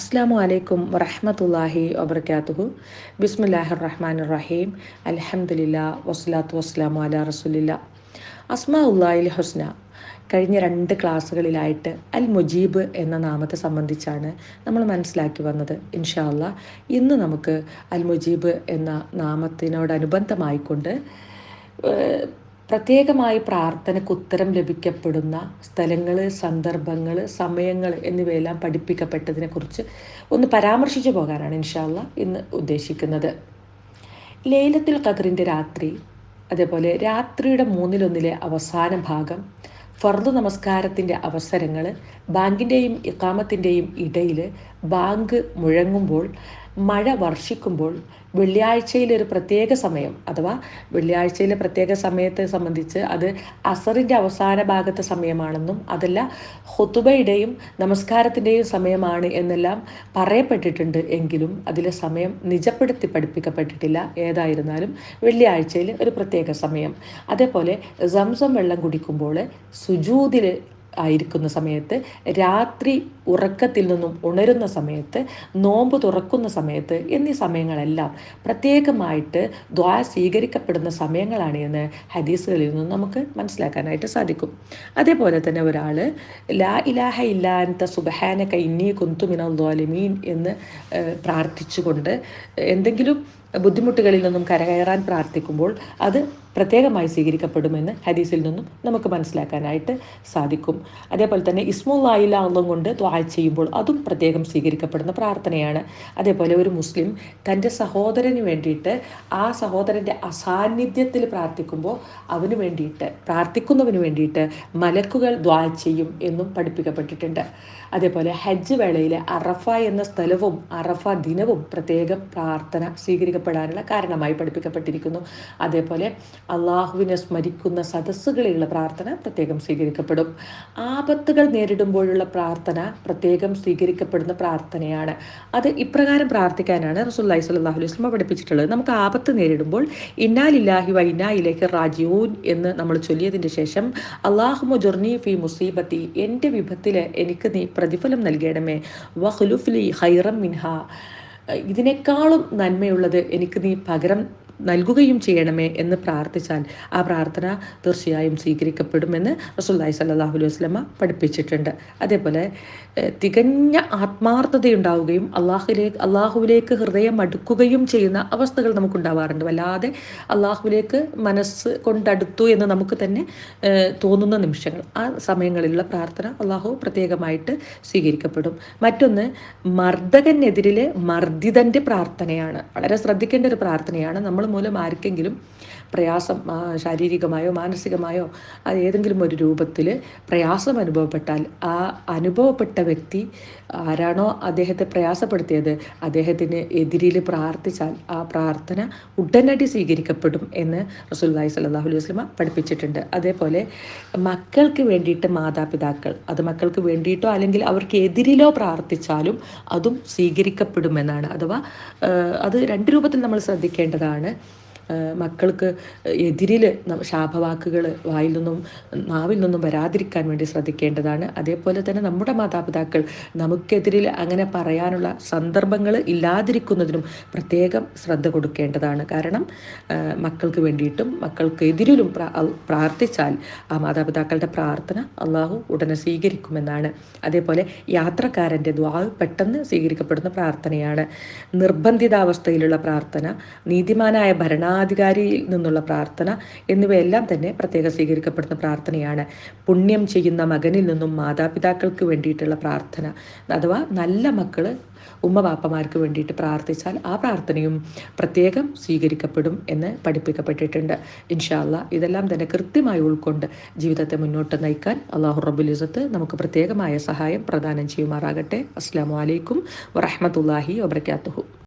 അസ്സാം വലൈക്കും വറഹമത്തല്ലാഹി വബർക്കാത്തുഹു ബിസ്മില്ലാഹിർ റഹ്മാൻ റഹീം അലഹമുല്ല വസ്ലാത്തു വസ്ലാമു അല റസുലില്ല. അസ്മാ ഉല്ലാഹിൽ ഹുസ്ന. കഴിഞ്ഞ രണ്ട് ക്ലാസ്സുകളിലായിട്ട് അൽ മുജീബ് എന്ന നാമത്തെ സംബന്ധിച്ചാണ് നമ്മൾ മനസ്സിലാക്കി വന്നത്. ഇൻഷാല്ല ഇന്ന് നമുക്ക് അൽ മുജീബ് എന്ന നാമത്തിനോടനുബന്ധമായിക്കൊണ്ട് പ്രത്യേകമായി പ്രാർത്ഥനയ്ക്ക് ഉത്തരം ലഭിക്കപ്പെടുന്ന സ്ഥലങ്ങൾ സന്ദർഭങ്ങൾ സമയങ്ങൾ എന്നിവയെല്ലാം പഠിപ്പിക്കപ്പെട്ടതിനെക്കുറിച്ച് ഒന്ന് പരാമർശിച്ചു പോകാനാണ് ഇൻഷാല്ല ഇന്ന് ഉദ്ദേശിക്കുന്നത്. ലേലത്തിൽ കതിറിന്റെ രാത്രി അതേപോലെ രാത്രിയുടെ മൂന്നിലൊന്നിലെ അവസാന ഭാഗം ഫർദ് നമസ്കാരത്തിന്റെ അവസരങ്ങൾ ബാങ്കിന്റെയും ഇക്കാമത്തിന്റെയും ഇടയിൽ ബാങ്ക് മുഴങ്ങുമ്പോൾ മഴ വർഷിക്കുമ്പോൾ വെള്ളിയാഴ്ചയിലെ ഒരു പ്രത്യേക സമയം അഥവാ വെള്ളിയാഴ്ചയിലെ പ്രത്യേക സമയത്തെ സംബന്ധിച്ച് അത് അസറിന്റെ അവസാന ഭാഗത്തെ സമയമാണെന്നും അതല്ല ഹൊത്തുബയുടെയും നമസ്കാരത്തിന്റെയും സമയമാണ് എന്നെല്ലാം പറയപ്പെട്ടിട്ടുണ്ട് എങ്കിലും അതിലെ സമയം നിജപ്പെടുത്തി പഠിപ്പിക്കപ്പെട്ടിട്ടില്ല. ഏതായിരുന്നാലും വെള്ളിയാഴ്ചയിൽ ഒരു പ്രത്യേക സമയം. അതേപോലെ സംസം വെള്ളം കുടിക്കുമ്പോൾ സുജൂതിൽ ആയിരിക്കുന്ന സമയത്ത് രാത്രി ഉറക്കത്തിൽ നിന്നും ഉണരുന്ന സമയത്ത് നോമ്പ് തുറക്കുന്ന സമയത്ത് എന്നീ സമയങ്ങളെല്ലാം പ്രത്യേകമായിട്ട് ദ്വാ സ്വീകരിക്കപ്പെടുന്ന സമയങ്ങളാണ് എന്ന് ഹദീസുകളിൽ നിന്നും നമുക്ക് മനസ്സിലാക്കാനായിട്ട് സാധിക്കും. അതേപോലെ തന്നെ ഒരാൾ ലാ ഇലാഹ ഇല്ലാത്ത സുബഹാന കൈന്നി ദ്വാലിമീൻ എന്ന് പ്രാർത്ഥിച്ചുകൊണ്ട് എന്തെങ്കിലും ബുദ്ധിമുട്ടുകളിൽ നിന്നും കരകയറാൻ പ്രാർത്ഥിക്കുമ്പോൾ അത് പ്രത്യേകമായി സ്വീകരിക്കപ്പെടുമെന്ന് ഹദീസിൽ നിന്നും നമുക്ക് മനസ്സിലാക്കാനായിട്ട് സാധിക്കും. അതേപോലെ തന്നെ ഇസ്മുല്ലായില്ല അള്ളം കൊണ്ട് ദ്വായ ചെയ്യുമ്പോൾ അതും പ്രത്യേകം സ്വീകരിക്കപ്പെടുന്ന പ്രാർത്ഥനയാണ്. അതേപോലെ ഒരു മുസ്ലിം തന്റെ സഹോദരന് വേണ്ടിയിട്ട് ആ സഹോദരന്റെ അസാന്നിധ്യത്തിൽ പ്രാർത്ഥിക്കുമ്പോൾ അവന് വേണ്ടിയിട്ട് പ്രാർത്ഥിക്കുന്നവന് വേണ്ടിയിട്ട് മലക്കുകൾ ദ്വായ ചെയ്യും എന്നും പഠിപ്പിക്കപ്പെട്ടിട്ടുണ്ട്. അതേപോലെ ഹജ്ജ് വേളയിലെ അറഫ എന്ന സ്ഥലവും അറഫ ദിനവും പ്രത്യേകം പ്രാർത്ഥന സ്വീകരിക്കപ്പെടാനുള്ള കാരണമായി പഠിപ്പിക്കപ്പെട്ടിരിക്കുന്നു. അതേപോലെ അള്ളാഹുവിനെ സ്മരിക്കുന്ന സദസ്സുകളിലുള്ള പ്രാർത്ഥന പ്രത്യേകം സ്വീകരിക്കപ്പെടും. ആപത്തുകൾ നേരിടുമ്പോഴുള്ള പ്രാർത്ഥന പ്രത്യേകം സ്വീകരിക്കപ്പെടുന്ന പ്രാർത്ഥനയാണ്. അത് ഇപ്രകാരം പ്രാർത്ഥിക്കാനാണ് റസൂല്ലാഹി സ്വല്ലല്ലാഹു അലൈഹി വസല്ലം പഠിപ്പിച്ചിട്ടുള്ളത്. നമുക്ക് ആപത്ത് നേരിടുമ്പോൾ ഇന്നാലില്ലാഹി വ ഇന്നായിലേക്ക് റാജിയൂൻ എന്ന് നമ്മൾ ചൊല്ലിയതിന്റെ ശേഷം അള്ളാഹു മുജുർണി ഫി മുസീബത്തി എന്റെ വിപത്തിൽ എനിക്ക് നീ പ്രതിഫലം നൽകണമേ വഹ്ലുഫ്ലി ഹൈറം മിൻഹ ഇതിനേക്കാളും നന്മയുള്ളത് എനിക്ക് നീ പകരം നൽകുകയും ചെയ്യണമേ എന്ന് പ്രാർത്ഥിച്ചാൽ ആ പ്രാർത്ഥന തീർച്ചയായും സ്വീകരിക്കപ്പെടുമെന്ന് റസൂല്ലായി സല്ലാഹു അലൈഹി വസ്ലമ പഠിപ്പിച്ചിട്ടുണ്ട്. അതേപോലെ തികഞ്ഞ ആത്മാർത്ഥതയുണ്ടാവുകയും അള്ളാഹുലേക്ക് അള്ളാഹുവിലേക്ക് ഹൃദയം അടുക്കുകയും ചെയ്യുന്ന അവസ്ഥകൾ നമുക്കുണ്ടാവാറുണ്ട്. വല്ലാതെ അള്ളാഹുവിലേക്ക് മനസ്സ് കൊണ്ടടുത്തു എന്ന് നമുക്ക് തന്നെ തോന്നുന്ന നിമിഷങ്ങൾ. ആ സമയങ്ങളിലുള്ള പ്രാർത്ഥന അള്ളാഹു പ്രത്യേകമായിട്ട് സ്വീകരിക്കപ്പെടും. മറ്റൊന്ന് മർദ്ദകനെതിരിലെ മർദ്ദിതന്റെ പ്രാർത്ഥനയാണ്. വളരെ ശ്രദ്ധിക്കേണ്ട ഒരു പ്രാർത്ഥനയാണ്. നമ്മൾ മൂലം ആർക്കെങ്കിലും പ്രയാസം ശാരീരികമായോ മാനസികമായോ അത് ഏതെങ്കിലും ഒരു രൂപത്തിൽ പ്രയാസം അനുഭവപ്പെട്ടാൽ ആ അനുഭവപ്പെട്ട വ്യക്തി ആരാണോ അദ്ദേഹത്തെ പ്രയാസപ്പെടുത്തിയത് അദ്ദേഹത്തിന് എതിരിൽ പ്രാർത്ഥിച്ചാൽ ആ പ്രാർത്ഥന ഉടനടി സ്വീകരിക്കപ്പെടും എന്ന് റസൂല്ലായി സല്ലാഹു അലൈഹി വസ്ലമ പഠിപ്പിച്ചിട്ടുണ്ട്. അതേപോലെ മക്കൾക്ക് വേണ്ടിയിട്ട് മാതാപിതാക്കൾ അത് മക്കൾക്ക് വേണ്ടിയിട്ടോ അല്ലെങ്കിൽ അവർക്ക് എതിരിലോ പ്രാർത്ഥിച്ചാലും അതും സ്വീകരിക്കപ്പെടുമെന്നാണ്. അഥവാ അത് രണ്ട് രൂപത്തിൽ നമ്മൾ ശ്രദ്ധിക്കേണ്ടതാണ്. മക്കൾക്ക് എതിരിൽ ശാപവാക്കുകൾ വായിൽ നിന്നും നാവിൽ നിന്നും വരാതിരിക്കാൻ വേണ്ടി ശ്രദ്ധിക്കേണ്ടതാണ്. അതേപോലെ തന്നെ നമ്മുടെ മാതാപിതാക്കൾ നമുക്കെതിരിൽ അങ്ങനെ പറയാനുള്ള സന്ദർഭങ്ങൾ ഇല്ലാതിരിക്കുന്നതിനും പ്രത്യേകം ശ്രദ്ധ കൊടുക്കേണ്ടതാണ്. കാരണം മക്കൾക്ക് വേണ്ടിയിട്ടും മക്കൾക്ക് എതിരിലും പ്രാർത്ഥിച്ചാൽ ആ മാതാപിതാക്കളുടെ പ്രാർത്ഥന അള്ളാഹു ഉടനെ സ്വീകരിക്കുമെന്നാണ്. അതേപോലെ യാത്രക്കാരന്റെ ദ്വാവ് പെട്ടെന്ന് സ്വീകരിക്കപ്പെടുന്ന പ്രാർത്ഥനയാണ്. നിർബന്ധിതാവസ്ഥയിലുള്ള പ്രാർത്ഥന നീതിമാനായ ഭരണാ ഭരണാധികാരിയിൽ നിന്നുള്ള പ്രാർത്ഥന എന്നിവയെല്ലാം തന്നെ പ്രത്യേകം സ്വീകരിക്കപ്പെടുന്ന പ്രാർത്ഥനയാണ്. പുണ്യം ചെയ്യുന്ന മകനിൽ നിന്നും മാതാപിതാക്കൾക്ക് വേണ്ടിയിട്ടുള്ള പ്രാർത്ഥന. അഥവാ നല്ല മക്കൾ ഉമ്മ പാപ്പമാർക്ക് വേണ്ടിയിട്ട് പ്രാർത്ഥിച്ചാൽ ആ പ്രാർത്ഥനയും പ്രത്യേകം സ്വീകരിക്കപ്പെടും എന്ന് പഠിപ്പിക്കപ്പെട്ടിട്ടുണ്ട്. ഇൻഷാല്ല ഇതെല്ലാം തന്നെ കൃത്യമായി ഉൾക്കൊണ്ട് ജീവിതത്തെ മുന്നോട്ട് നയിക്കാൻ അള്ളാഹു റബുലിസത്ത് നമുക്ക് പ്രത്യേകമായ സഹായം പ്രദാനം ചെയ്യുമാറാകട്ടെ. അസ്സാം വലൈക്കും വറഹമത്തല്ലാഹി വബർക്കാത്തുഹു